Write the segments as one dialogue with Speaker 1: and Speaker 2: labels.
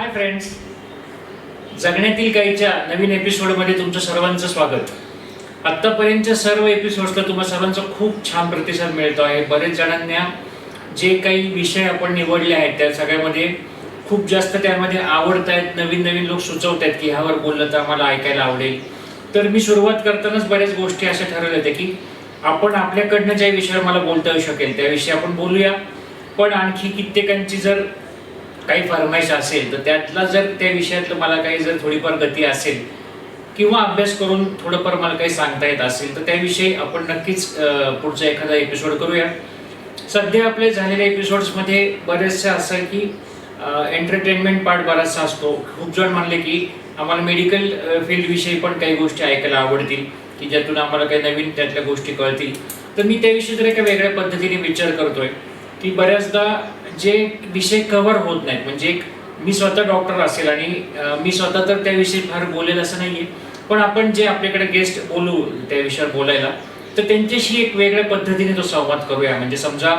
Speaker 1: Hi friends जगण्यातील काहीच्या नवीन एपिसोडमध्ये तुमचं सर्वांचं स्वागत. आत्तापर्यंतच्या सर्व एपिसोड्सला तुम्हा सर्वांचा खूप छान प्रतिसाद मिळतो आहे. बरेच जणांना जे काही विषय आपण निवडले आहेत त्या सगळ्यामध्ये खूप जास्त त्यामध्ये आवडत आहेत नवीन नवीन लोक सुचवत आहेत की ह्यावर बोललं तर आम्हाला ऐकायला आवडेल. तर मी सुरुवात करतानाच बऱ्याच गोष्टी अशा ठरवल्या होत्या की आपण आपल्याकडनं ज्या विषयावर मला बोलता येऊ शकेल त्याविषयी आपण बोलूया. पण आणखी कित्येकांची जर काही फरमाईश असेल तर त्यातला जर त्या विषयातलं मला काही जर थोडीफार गती असेल किंवा अभ्यास करून थोडंफार मला काही सांगता येत असेल तर त्याविषयी आपण नक्कीच पुढचा एखादा एपिसोड करूया. सध्या आपले झालेल्या एपिसोड्समध्ये बरेचसे असं आहे की एंटरटेनमेंट पार्ट बराचसा असतो. खूप जण म्हणले की आम्हाला मेडिकल फील्डविषयी पण काही गोष्टी ऐकायला आवडतील की ज्यातून आम्हाला काही नवीन त्यातल्या गोष्टी कळतील. तर मी त्याविषयी जर एका वेगळ्या पद्धतीने विचार करतोय की बऱ्याचदा जे विषय कव्हर होत नाहीत. म्हणजे एक मी स्वतः डॉक्टर असेल आणि मी स्वतः तर त्याविषयी फार बोलेल असं नाहीये. पण आपण जे आपल्याकडे गेस्ट बोलू त्या विषयावर बोलायला तर त्यांच्याशी एक वेगळ्या पद्धतीने तो संवाद करूया. म्हणजे समजा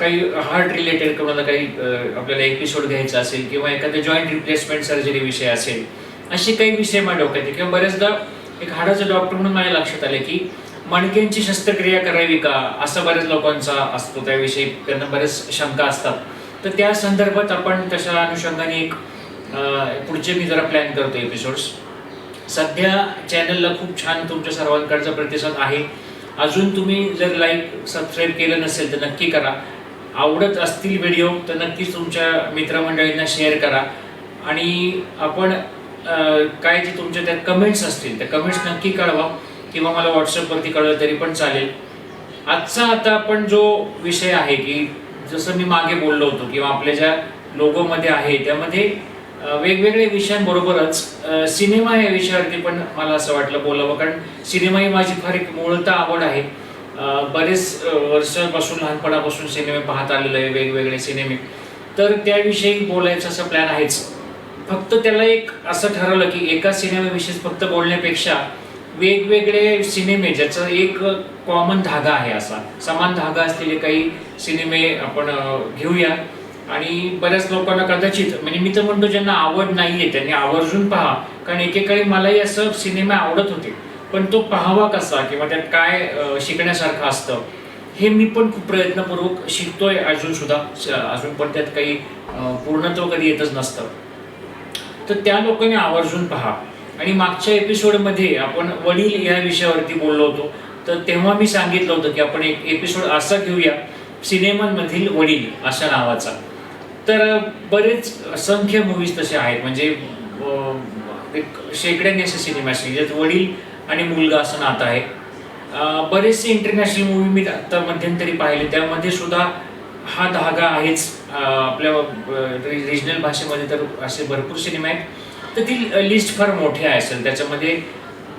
Speaker 1: काही हार्ट रिलेटेड कोणाला काही आपल्याला एपिसोड घ्यायचा असेल किंवा एखाद्या जॉईंट रिप्लेसमेंट सर्जरी विषय असेल असे काही विषय माझ्या डोक्यात किंवा बऱ्याचदा एक हाडाचं डॉक्टर म्हणून माझ्या लक्षात आले की मणक्यांची शस्त्रक्रिया करावी का? असं बऱ्याच लोकांचा असतो. त्याविषयी त्यांना बऱ्याच शंका असतात. तर त्या संदर्भात आपण तशा अनुषंगाने एक पुढचे मी जरा प्लॅन करतो एपिसोड्स सध्या चॅनलला खूप छान तुमच्या सर्वांकडचा प्रतिसाद आहे. अजून तुम्ही जर लाईक सबस्क्राईब केलं नसेल तर नक्की करा. आवडत असतील व्हिडिओ तर नक्कीच तुमच्या मित्रमंडळींना शेअर करा. आणि आपण काय जे तुमच्या त्या कमेंट्स असतील त्या कमेंट्स नक्की कळवा. किंवा मला व्हॉट्सअपवरती कळलं तरी पण चालेल. आजचा आता आपण जो विषय आहे की जसं मी मागे बोललो होतो किंवा आपल्या ज्या लोगोमध्ये आहे त्यामध्ये वेगवेगळ्या विषयांबरोबरच सिनेमा या विषयावरती पण मला असं वाटलं बोलावं कारण सिनेमा ही माझी फार एक मूळता आवड आहे. बरेच वर्षांपासून वर्षापासून लहानपणापासून सिनेमे पाहत आलेलो आहे वेगवेगळे सिनेमे. तर त्याविषयी बोलायचं असं प्लॅन आहेच. फक्त त्याला एक असं ठरवलं की एका सिनेमाविषयी फक्त बोलण्यापेक्षा वेगवेगळे सिनेमे ज्याचा एक कॉमन धागा आहे असा. समान धागा असलेले काही सिनेमे आपण घेऊया. आणि बऱ्याच लोकांना कदाचित म्हणजे मी तर म्हणतो ज्यांना आवड नाहीये त्यांनी आवर्जून पहा. कारण एकेकाळी मलाही असं सिनेमे आवडत होते. पण तो पाहावा कसा किंवा त्यात काय शिकण्यासारखं असतं हे मी पण खूप प्रयत्नपूर्वक शिकतोय अजून सुद्धा. अजून पण त्यात काही पूर्णत्व कधी येतच नसतं. तर त्या लोकांनी आवर्जून पहा. आणि मागच्या एपिसोडमध्ये आपण वडील या विषयावरती बोललो होतो. तर तेव्हा मी सांगितलं होतं की आपण एक एपिसोड असा घेऊया सिनेमांमधील वडील अशा नावाचा. तर बरेच असंख्य मूवीज तसे आहेत. म्हणजे एक शेकड्याने असे सिनेमा असतील ज्यात वडील आणि मुलगा असं नातं आहे. बरेचसे इंटरनॅशनल मूवी मी आता मध्यंतरी पाहिले. त्यामध्ये सुद्धा हा धागा आहेच. आपल्या रिजनल भाषेमध्ये तर असे भरपूर सिनेमा आहेत. तर ती लिस्ट फार मोठी आहे असेल त्याच्यामध्ये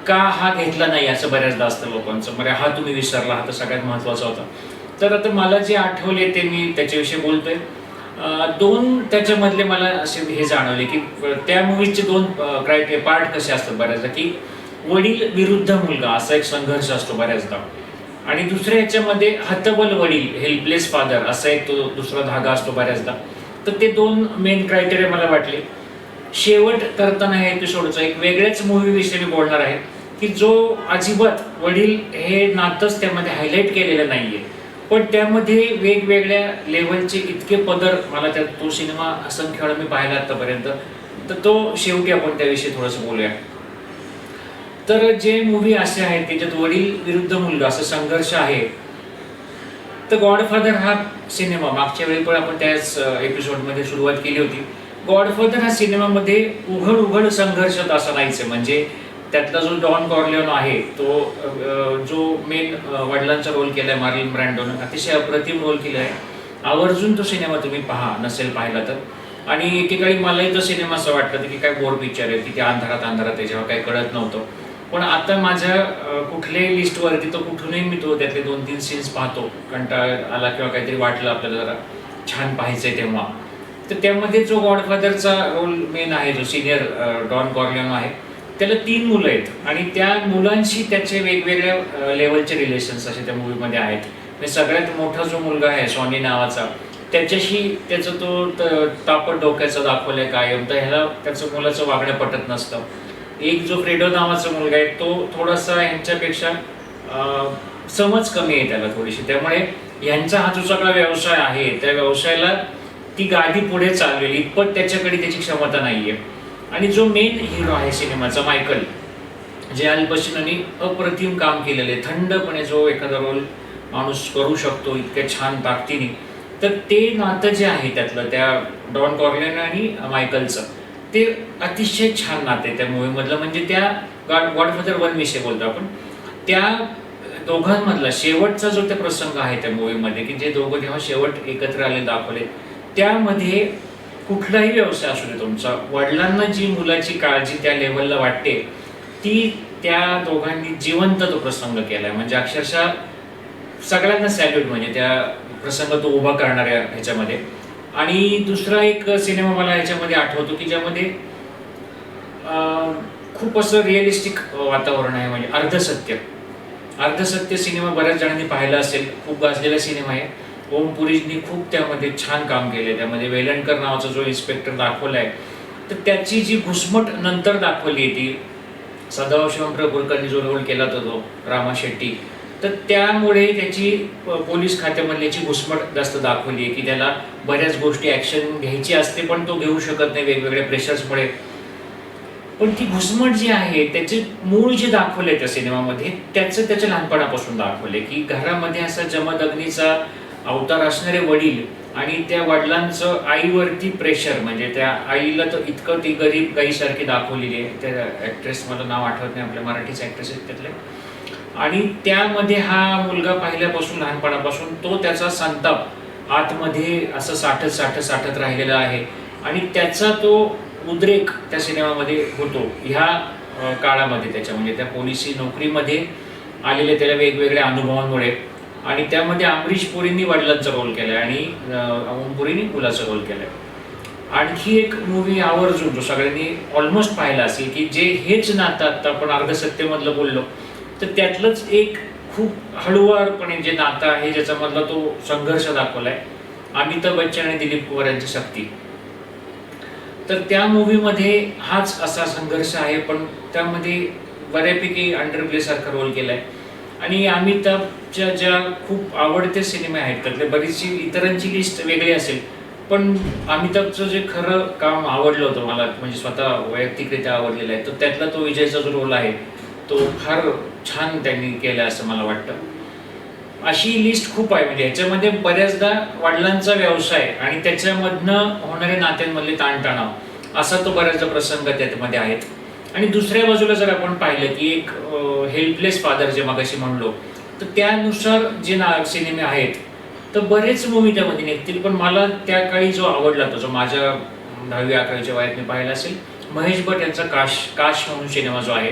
Speaker 1: का हा घेतला नाही असं बऱ्याचदा असतं लोकांचं. म्हणजे हा तुम्ही विसरला हा तर सगळ्यात महत्त्वाचा होता. तर आता मला जे आठवले ते मी त्याच्याविषयी बोलतोय. दोन त्याच्यामधले मला असे हे जाणवले की त्या मूवीजचे दोन क्रायटे पार्ट कसे असतात बऱ्याचदा की वडील विरुद्ध मुलगा असा एक संघर्ष असतो बऱ्याचदा. आणि दुसऱ्या ह्याच्यामध्ये हतबल वडील हेल्पलेस फादर असा एक तो दुसरा धागा असतो बऱ्याचदा. तर ते दोन मेन क्रायटेरिया मला वाटले. शेवट करताना या एपिसोडचा एक वेगळ्याच मूवी विषयी मी बोलणार आहे की जो अजिबात वडील हे नातंच त्यामध्ये हायलाईट केलेलं नाहीये. पण त्यामध्ये वेगवेगळ्या लेवलचे इतके पदर मला त्यात तो सिनेमा असंख्य वेळा मी पाहिला आतापर्यंत. तर तो शेवटी आपण त्याविषयी थोडंसं बोलूया. तर जे मूवी असे आहेत त्याच्यात वडील विरुद्ध मुलगा असं संघर्ष आहे. तर गॉडफादर हा सिनेमा मागच्या वेळी पण आपण त्याच एपिसोडमध्ये सुरुवात केली होती. गॉडफादर हा सिनेमामध्ये उघड उघड संघर्ष असा नाहीच आहे. म्हणजे त्यातला जो डॉन कॉर्लिओन आहे तो जो मेन वडिलांचा रोल केलाय मार्लिन ब्रँडोन अतिशय अप्रतिम रोल केला आहे आवर्जून तो सिनेमा तुम्ही पहा नसेल पाहिला तर. आणि एकेकाळी मलाही तो सिनेमा असं वाटलं की काय बोर पिक्चर आहे की त्या अंधारात अंधारात आहे जेव्हा काही कळत नव्हतं. पण आता माझ्या कुठल्याही लिस्टवरती तो कुठूनही मी तो त्यातले दोन तीन सीन्स पाहतो. कंटाळ आला किंवा काहीतरी वाटलं आपल्याला जरा छान पाहायचं आहे तेव्हा. तर त्यामध्ये जो गॉडफादरचा रोल मेन आहे जो सिनियर डॉन कॉर्लिओन आहे त्याला तीन मुलं आहेत. आणि त्या मुलांशी त्याचे वेगवेगळ्या लेवलचे रिलेशन्स असे त्या मूवीमध्ये आहेत. म्हणजे सगळ्यात मोठा जो मुलगा आहे सॉनी नावाचा त्याच्याशी त्याचं तो त- तापट डोक्याचा काय कायम. तर ह्याला त्याचं मुलाचं वागणं पटत नसतं. एक जो फ्रेडो नावाचा मुलगा आहे तो थोडासा ह्यांच्यापेक्षा समज कमी आहे त्याला थोडीशी. त्यामुळे ह्यांचा हा जो सगळा व्यवसाय आहे त्या व्यवसायाला ती गादी पुढे चालवेल पण त्याच्याकडे त्याची क्षमता नाहीये आणि जो मेन हिरो आहे सिनेमाचा मायकल जे अल अप्रतिम काम केलेले आहे. थंडपणे जो एखादा रोल माणूस करू शकतो इतक्या छान ताकदीने तर ते नातं जे आहे त्यातलं त्या डॉन कॉर्लेन आणि मायकलचं ते अतिशय छान नातं आहे त्या मूवीमधलं म्हणजे त्या गॉड गॉडफादर वन विषय बोलतो आपण त्या दोघांमधला शेवटचा जो ते प्रसंग आहे त्या मूवीमध्ये की जे दोघं जेव्हा शेवट एकत्र आले दाखवले त्यामध्ये कुठलाही व्यवसाय असू दे तुमचा वडिलांना जी मुलाची काळजी त्या लेवलला वाटते ती त्या दोघांनी जिवंत तो प्रसंग केलाय. म्हणजे अक्षरशः सगळ्यांना सॅल्यूट म्हणजे त्या प्रसंग तो उभा करणाऱ्या ह्याच्यामध्ये. आणि दुसरा एक सिनेमा मला ह्याच्यामध्ये आठवतो की ज्यामध्ये खूप असं रिअलिस्टिक वातावरण आहे. म्हणजे अर्धसत्य. अर्धसत्य सिनेमा बऱ्याच जणांनी पाहिला असेल. खूप गाजलेला सिनेमा आहे. ओमपुरीजनी खूप त्यामध्ये छान काम केले त्यामध्ये वेलणकर नावाचा जो इन्स्पेक्टर दाखवलाय तर त्याची जी घुसमट नंतर दाखवली आहे ती सदाभाऊ शिवमराव कुलकर्णी जो रोल केला होता तो रामा शेट्टी तर त्यामुळे त्याची पोलीस खात्यामधल्याची घुसमट जास्त दाखवली आहे की त्याला बऱ्याच गोष्टी ॲक्शन घ्यायची असते पण तो घेऊ शकत नाही वेगवेगळ्या प्रेशर्समुळे पण ती घुसमट जी आहे त्याचे मूळ जे दाखवले त्या सिनेमामध्ये त्याचं त्याच्या लहानपणापासून दाखवले की घरामध्ये असा जमदग्नीचा अवतार असणारे वडील आणि त्या वडिलांचं आईवरती प्रेशर म्हणजे त्या आईला तर इतकं ती गरीब गाईसारखी दाखवलेली आहे. त्या ॲक्ट्रेस मला नाव आठवत नाही आपल्या मराठीचे ॲक्ट्रेस आहेत त्यातले. आणि त्यामध्ये हा मुलगा पाहिल्यापासून लहानपणापासून तो त्याचा संताप आतमध्ये असं साठत साठत साठत राहिलेला आहे. आणि त्याचा तो उद्रेक त्या सिनेमामध्ये होतो ह्या काळामध्ये त्याच्या म्हणजे त्या पोलिसी नोकरीमध्ये आलेल्या त्याला वेगवेगळ्या अनुभवांमुळे. आणि त्यामध्ये अमरीश पुरींनी वडिलांचा रोल केलाय आणि अ, पुरींनी मुलाचा रोल केलाय. आणखी एक मूवी आवर्जून जो सगळ्यांनी ऑलमोस्ट पाहिला असेल की जे हेच नातं आता आपण अर्धसत्तेमधलं बोललो तर त्यातलंच एक खूप हळुवारपणे जे नातं आहे ज्याच्यामधला तो संघर्ष दाखवलाय अमिताभ बच्चन आणि दिलीप कुमार यांची शक्ती तर त्या मूवीमध्ये हाच असा संघर्ष आहे पण त्यामध्ये बऱ्यापैकी अंडरप्लेसारखा रोल केला केलाय. आणि अमिताभच्या ज्या खूप आवडते सिनेमे आहेत त्यातले बरीचशी इतरांची लिस्ट वेगळी असेल पण अमिताभचं जे खरं काम आवडलं होतं मला म्हणजे स्वतः वैयक्तिकरित्या आवडलेलं आहे तर त्यातला तो विजयचा जो रोल आहे तो फार छान त्यांनी केला असं मला वाटतं. अशी लिस्ट खूप आहे म्हणजे ह्याच्यामध्ये बऱ्याचदा वडिलांचा व्यवसाय आणि त्याच्यामधनं होणारे नात्यांमधले ताणतणाव असा तो बऱ्याचदा प्रसंग त्यामध्ये आहेत. आणि दुसऱ्या बाजूला जर आपण पाहिलं की एक हेल्पलेस फादर जे मगाशी म्हणलो तर त्यानुसार जे ना सिनेमे आहेत तर बरेच मूवी त्यामध्ये निघतील. पण मला त्या काळी जो आवडला तो जो माझ्या दहावी अकरावीच्या वयात मी पाहिला असेल महेश भट यांचा काश काश म्हणून सिनेमा जो आहे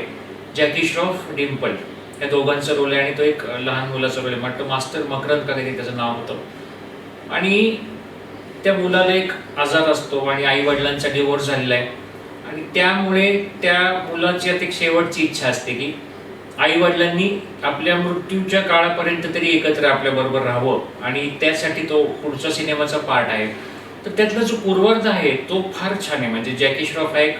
Speaker 1: जॅकी श्रॉफ डिम्पल या दोघांचा रोल आहे आणि तो एक लहान मुलाचा रोल आहे. म्हणतो मास्टर मकरंद का काहीतरी त्याचं नाव होतं. आणि त्या मुलाला एक आजार असतो आणि आई वडिलांचा डिवोर्स झालेला आहे. आणि त्यामुळे त्या मुलाची आता एक शेवटची इच्छा असते की आई वडिलांनी आपल्या मृत्यूच्या काळापर्यंत तरी एकत्र आपल्या बरोबर राहावं. आणि त्यासाठी तो पुढचा सिनेमाचा पार्ट आहे. तर त्यातला जो पूर्वार्ध आहे तो फार छान आहे. म्हणजे जॅकी श्रॉफ हा एक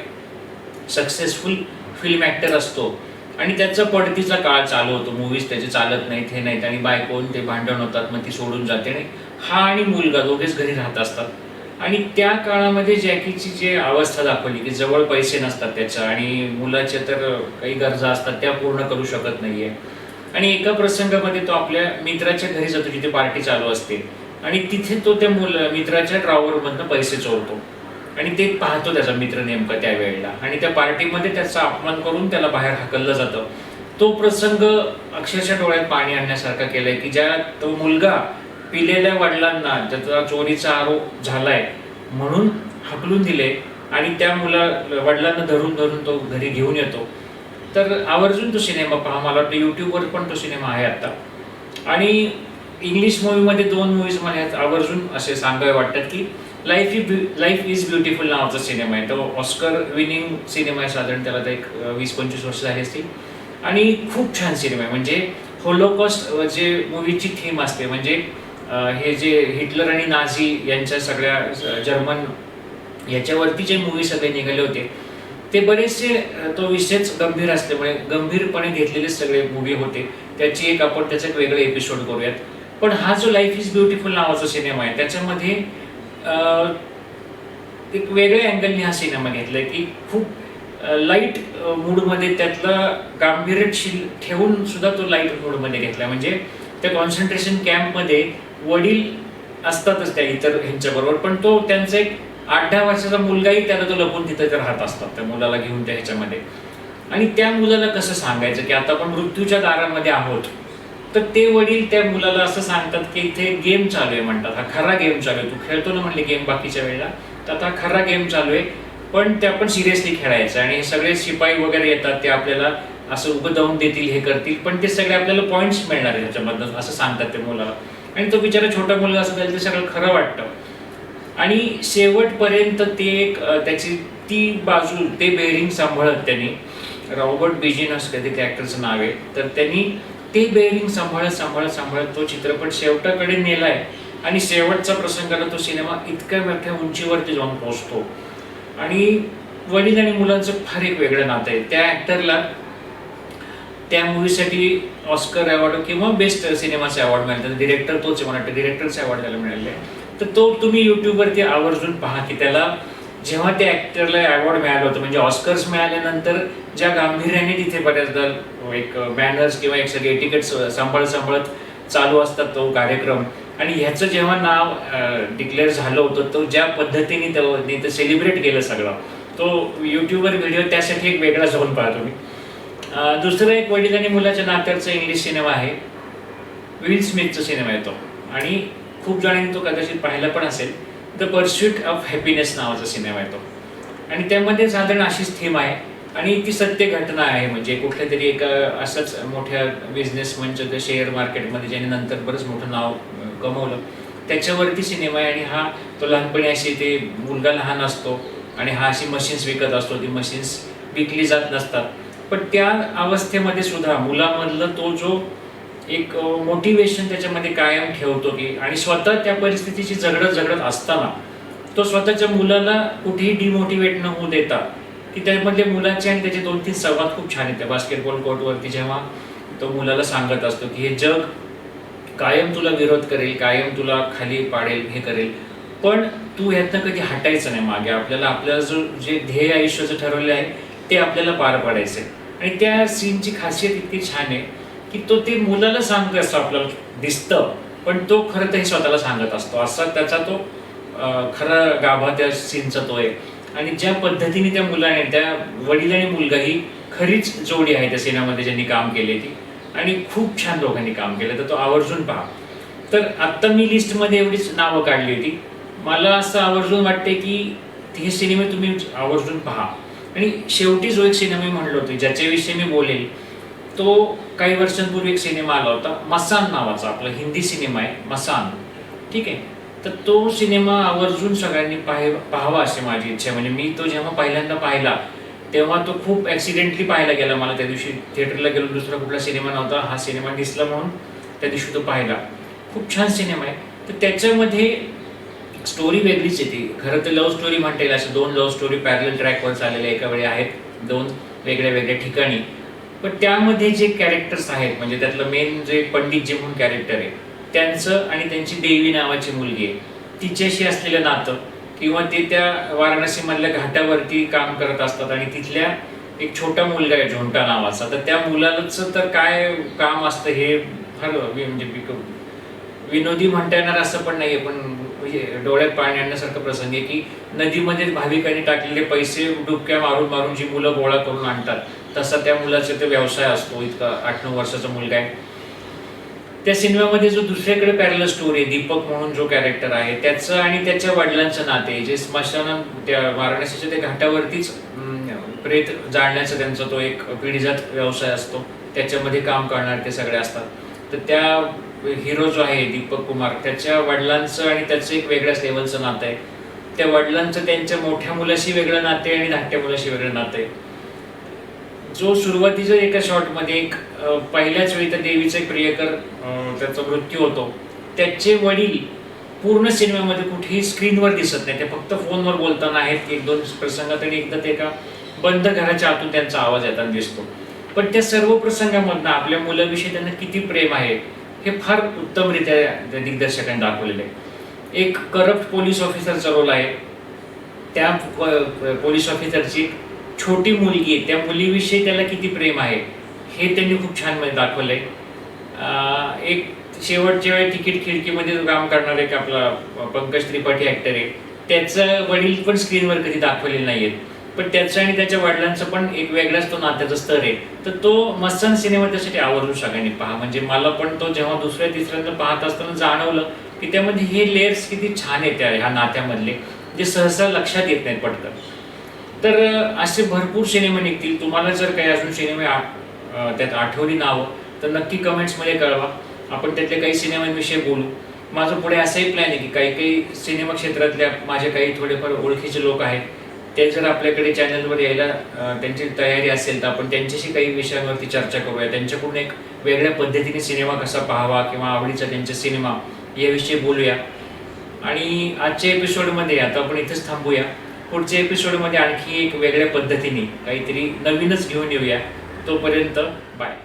Speaker 1: सक्सेसफुल फिल्म ॲक्टर असतो. आणि त्याचा पडतीचा काळ चालू होतो. मूवीज त्याचे चालत नाहीत हे नाहीत. आणि बायकोन ते भांडण होतात मग ती सोडून जाते. आणि हा आणि मुलगा दोघेच घरी राहत असतात. आणि त्या काळामध्ये जॅकीची जी अवस्था दाखवली की जवळ पैसे नसतात त्याच्या आणि मुलाच्या तर काही गरजा असतात त्या पूर्ण करू शकत नाहीये. आणि एका प्रसंगामध्ये तो आपल्या मित्राच्या घरी जातो जिथे पार्टी चालू असते. आणि तिथे तो त्या मुल मित्राच्या ड्रॉवरमधनं पैसे चोरतो. आणि ते पाहतो त्याचा मित्र नेमका त्यावेळेला आणि त्या पार्टीमध्ये त्याचा अपमान करून त्याला बाहेर हाकललं जातं. तो प्रसंग अक्षरशः डोळ्यात पाणी आणण्यासारखा केलाय की ज्या तो मुलगा पिलेल्या वडिलांना त्याचा चोरीचा आरोप झालाय म्हणून हकलून दिले आणि त्या मुला वडिलांना धरून धरून तो घरी घेऊन येतो. तर आवर्जून तो सिनेमा पहा मला वाटतं यूट्यूबवर पण तो सिनेमा आहे आत्ता आणि इंग्लिश मूवीमध्ये दोन मूवीज मला आवर्जून असे सांगावे वाटतात की life is life is beautiful नावाचा सिनेमा आहे. तो ऑस्कर विनिंग सिनेमा आहे साधारण त्याला तर एक वीस पंचवीस वर्ष झाली असतील. आणि खूप छान सिनेमा आहे. म्हणजे होलोकॉस्ट जे मूवीची थीम असते म्हणजे हे जे हिटलर आणि नाझी यांच्या सगळ्या जर्मन याच्यावरती जे मूवी सगळे निघाले होते ते बरेचसे तो विषयच गंभीर असल्यामुळे गंभीरपणे घेतलेले सगळे मूवी होते. त्याची एक आपण त्याचा एक वेगळा एपिसोड करूयात. पण हा जो लाईफ इज ब्युटिफुल नावाचा सिनेमा आहे त्याच्यामध्ये एक वेगळ्या अँगलने हा सिनेमा घेतलाय की खूप लाइट मूडमध्ये त्यातलं गांभीर्यशील ठेवून सुद्धा तो लाइट मूडमध्ये घेतला म्हणजे त्या कॉन्सन्ट्रेशन कॅम्पमध्ये वडील असतातच त्या इतर ह्यांच्या बरोबर पण तो त्यांचा एक आठ दहा वर्षाचा मुलगाही त्याला तो लपून तिथे राहत असतात त्या मुलाला घेऊन त्या ह्याच्यामध्ये. आणि त्या मुलाला कसं सांगायचं की आता आपण मृत्यूच्या दारामध्ये आहोत तर ते वडील त्या मुलाला असं सांगतात की इथे गेम चालू आहे म्हणतात हा खरा गेम चालू आहे तू खेळतो ना म्हणले गेम बाकीच्या वेळेला तर आता खरा गेम चालू आहे पण ते आपण सिरियसली खेळायचं आणि हे सगळे शिपाई वगैरे येतात ते आपल्याला असं उभं जाऊन देतील हे करतील पण ते सगळे आपल्याला पॉईंट्स मिळणार आहे ह्याच्यामधनं असं सांगतात ते मुलाला. आणि तो बिचारा छोटा मुलगा असं त्याला ते सगळं खरं वाटतं. आणि शेवटपर्यंत ते एक त्याची ती बाजू ते बेअरिंग सांभाळत त्यांनी. रॉबर्ट बिजिन असं कधी त्या ॲक्टरचं नाव आहे. तर त्यांनी ते बेअरिंग सांभाळत सांभाळत सांभाळत तो चित्रपट शेवटाकडे नेलाय. आणि शेवटचा प्रसंगाला तो सिनेमा इतक्या मोठ्या उंचीवरती जाऊन पोहोचतो. आणि वडील आणि मुलांचं फार एक वेगळं नातं आहे. त्या ॲक्टरला त्या मूवीसाठी ऑस्कर अवॉर्ड किंवा बेस्ट सिनेमाचा अवॉर्ड मिळाले डिरेक्टर तोच मला वाटतं डिरेक्टरचा अवॉर्ड त्याला मिळाले तर तो तुम्ही युट्यूबवरती आवर्जून पहा की त्याला जेव्हा त्या ॲक्टरला अवॉर्ड मिळालं होतं म्हणजे ऑस्कर्स मिळाल्यानंतर ज्या गांभीर्याने तिथे बऱ्याचदा एक बॅनर्स किंवा एक सगळे तिकीट्स सांभाळत सांभाळत चालू असतात तो कार्यक्रम. आणि ह्याचं जेव्हा नाव डिक्लेअर झालं होतं तो ज्या पद्धतीने तो सेलिब्रेट केलं सगळं तो यूट्यूबवर व्हिडिओ त्यासाठी एक वेगळा झोन पाहतो तुम्ही. दुसरं एक वडील आणि मुलाच्या नात्याचा इंग्लिश सिनेमा आहे. विल स्मिथचा सिनेमा येतो आणि खूप जणांनी तो कदाचित पाहिला पण असेल. द परस्यूट ऑफ हॅपीनेस नावाचा सिनेमा येतो आणि त्यामध्ये साधारण अशीच थीम आहे. आणि ती सत्य घटना आहे म्हणजे कुठल्या तरी एका असंच मोठ्या बिझनेसमनच्या शेअर मार्केटमध्ये ज्याने नंतर बरंच मोठं नाव कमवलं. त्याच्यावरती सिनेमा आहे आणि हा तो लहानपणी अशी ते मुलगा लहान असतो. आणि हा अशी मशीन्स विकत असतो. ती मशीन्स विकली जात नसतात. पण त्या अवस्थेमध्ये सुद्धा मुलामधलं तो जो एक मोटिवेशन त्याच्यामध्ये कायम ठेवतो की आणि स्वतः त्या परिस्थितीची झगडत झगडत असताना तो स्वतःच्या मुलाला कुठेही डिमोटिवेट न होऊ देता की त्यामध्ये मुलाचे आणि त्याचे दोन तीन संवाद खूप छान येते बास्केटबॉल कोर्टवरती जेव्हा तो मुलाला सांगत असतो की हे जग कायम तुला विरोध करेल कायम तुला खाली पाडेल हे करेल पण तू ह्यातनं कधी हटायचं नाही मागे. आपल्याला आपलं जो जे ध्येय आयुष्याचं ठरवलं आहे ते आपल्याला पार पाडायचं. आहे आणि त्या सीनची खासियत इतकी छान आहे की तो ते मुलाला सांगतो असं आपल्याला दिसतं पण तो खरं तर हे स्वतःला सांगत असतो. असा त्याचा तो खरा गाभा त्या सीनचा तो आहे. आणि ज्या पद्धतीने त्या मुलाने त्या वडील आणि मुलगा ही खरीच जोडी आहे त्या सिनेमामध्ये ज्यांनी काम केले ती. आणि खूप छान लोकांनी काम केलं तर तो आवर्जून पहा. तर आत्ता मी लिस्टमध्ये एवढीच नावं काढली होती. मला असं आवर्जून वाटते की हे सिनेमे तुम्ही आवर्जून पहा. आणि शेवटी जो एक सिनेमा मी म्हणलो होतो ज्याच्याविषयी मी बोलेल तो काही वर्षांपूर्वी एक सिनेमा आला होता मसान नावाचा आपला हिंदी सिनेमा आहे मसान. ठीक आहे? तर तो सिनेमा आवर्जून सगळ्यांनी पाहे पाहावा अशी माझी इच्छा म्हणजे मी तो जेव्हा पहिल्यांदा पाहिला तेव्हा तो खूप ॲक्सिडेंटली पाहायला गेला मला. त्या दिवशी थिएटरला गेलो दुसरा कुठला सिनेमा नव्हता हा सिनेमा दिसला म्हणून त्या दिवशी तो पाहिला. खूप छान सिनेमा आहे. तर त्याच्यामध्ये स्टोरी वेगळीच येते. खरं तर लव्ह स्टोरी म्हणता येईल. अशा दोन लव्ह स्टोरी पॅरल ट्रॅकवर चाललेल्या एका वेळी आहेत. दोन वेगळ्या वेगळ्या ठिकाणी. पण त्यामध्ये जे कॅरेक्टर्स आहेत म्हणजे त्यातलं मेन जे पंडितजी म्हणून कॅरेक्टर आहे त्यांचं आणि त्यांची देवी नावाची मुलगी आहे. तिच्याशी असलेलं नातं किंवा ते त्या वाराणसीमधल्या घाटावरती काम करत असतात आणि तिथल्या एक छोटा मुलगा आहे झोंटा नावाचा. तर त्या मुलाचं तर काय काम असतं हे फार म्हणजे विनोदी म्हणता येणार असं पण नाहीये पण म्हणजे डोळ्यात पाणी आणण्यासारखं प्रसंग आहे की नदीमध्ये भाविकांनी टाकलेले पैसे डुबक्या मारून मारून जी मुलं गोळा करून आणतात तसा त्या मुलाचा ते व्यवसाय असतो इतका आठ नऊ वर्षाचा मुलगा आहे. त्या सिनेमामध्ये जो दुसऱ्याकडे पॅरल स्टोरी आहे दीपक म्हणून जो कॅरेक्टर आहे त्याचं आणि त्याच्या वडिलांचं नाते जे स्मशान त्या वाराणसीच्या त्या घाटावरतीच प्रेत जाळण्याचा त्यांचा तो एक पिढीजात व्यवसाय असतो. त्याच्यामध्ये काम करणारे ते सगळे असतात. तर त्या हिरो जो आहे दीपक कुमार त्याच्या वडिलांचं आणि त्याचं एक वेगळ्याच लेवलचं नातं आहे. त्या वडिलांचं त्यांच्या मोठ्या मुलाशी वेगळं नाते आहे आणि धाकट्या मुलाशी वेगळं नातं आहे. जो सुरुवातीच्या एका शॉटमध्ये एक पहिल्याच वेळी त्या देवीचे प्रियकर त्याचा मृत्यू होतो. त्याचे वडील पूर्ण सिनेमामध्ये कुठेही स्क्रीनवर दिसत नाही. ते फक्त फोनवर बोलताना आहेत एक दोन प्रसंगात आणि एकदा ते एका बंद घराच्या आतून त्यांचा आवाज येताना दिसतो. पण त्या सर्व प्रसंगामधनं आपल्या मुलाविषयी त्यांना किती प्रेम आहे हे फार उत्तमरित्या त्या दिग्दर्शकांनी दाखवलेलं आहे. एक करप्ट पोलीस ऑफिसरचा रोल आहे. त्या प- पोलीस ऑफिसरची छोटी मुलगी आहे. त्या मुलीविषयी त्याला किती प्रेम आहे हे त्यांनी खूप छानमध्ये दाखवलं आहे एक शेवटच्या वेळी तिकीट खिडकीमध्ये काम करणारे एक आपला पंकज त्रिपाठी ॲक्टर आहे. त्याचं वडील पण स्क्रीनवर कधी दाखवलेले आहेत पण त्याचं आणि त्याच्या वडिलांचं पण एक वेगळाच तो नात्याचा स्तर आहे. तर तो मस्तान सिनेमा त्यासाठी आवर्जून सगळ्यांनी पहा. म्हणजे मला पण तो जेव्हा दुसऱ्या तिसऱ्यांदा पाहत असताना जाणवलं की त्यामध्ये हे लेयर्स किती छान आहेत त्या ह्या नात्यामधले जे सहसा लक्षात येत नाहीत पटकन. तर असे भरपूर सिनेमे निघतील. तुम्हाला जर काही अजून सिनेमे आ- त्यात आठवली नावं तर नक्की कमेंट्समध्ये कळवा. आपण त्यातल्या काही सिनेमांविषयी बोलू. माझं पुढे असाही प्लॅन आहे की काही काही सिनेमा क्षेत्रातल्या माझे काही थोडेफार ओळखीचे लोक आहेत. ते जर आपल्याकडे चॅनलवर यायला त्यांची तयारी असेल तर आपण त्यांच्याशी काही विषयांवरती चर्चा करूया. त्यांच्याकडून एक वेगळ्या पद्धतीने सिनेमा कसा पाहावा किंवा आवडीचा त्यांचा सिनेमा याविषयी बोलूया. आणि आजच्या एपिसोडमध्ये आता आपण इथेच थांबूया. पुढच्या एपिसोडमध्ये आणखी एक वेगळ्या पद्धतीने काहीतरी नवीनच घेऊन येऊया. तोपर्यंत बाय